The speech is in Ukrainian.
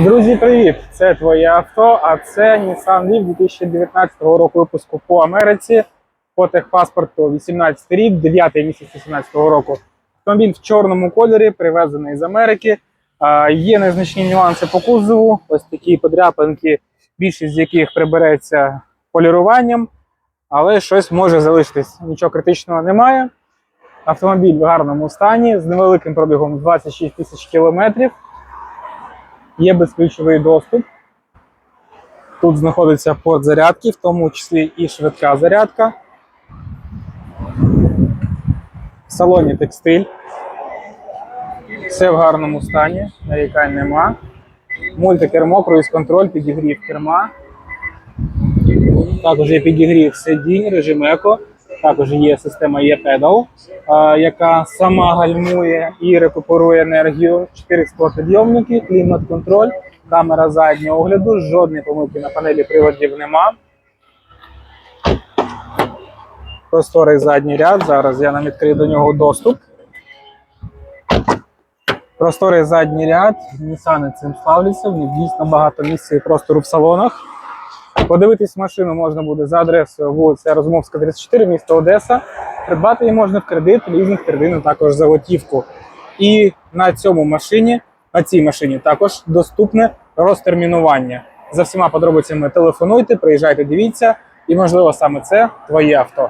Друзі, привіт! Це твоє авто, а це Nissan Leaf 2019 року випуску по Америці. По техпаспорту 18 рік, 9 місяць 2018 року. Автомобіль в чорному кольорі, привезений з Америки. А, Є незначні нюанси по кузову, ось такі подряпинки, більшість з яких прибереться поліруванням, але щось може залишитись. Нічого критичного немає. Автомобіль в гарному стані з невеликим пробігом 26 тисяч кілометрів. Є безключовий доступ. Тут знаходиться порт зарядки, в тому числі і швидка зарядка. В салоні текстиль. Все в гарному стані, нарікань нема. Мультикермо, круїз-контроль, підігрів керма. Також є підігрів сидінь, режим еко. Також є система e-pedal, яка сама гальмує і рекуперує енергію. 4 склопідйомники, клімат-контроль, камера заднього огляду, жодної помилки на панелі приладів нема. Просторий задній ряд. Зараз я нам відкрию до нього доступ. Просторий задній ряд. Нісани цим славляться. В них дійсно багато місця і простору в салонах. Подивитись машину можна буде за адресою вулиця Розмовська, 34, місто Одеса. Придбати її можна в кредит, лізинг, кредит також за готівку. І на цьому машині, на цій машині також доступне розтермінування. За всіма подробицями телефонуйте, приїжджайте, дивіться, і можливо саме це твоє авто.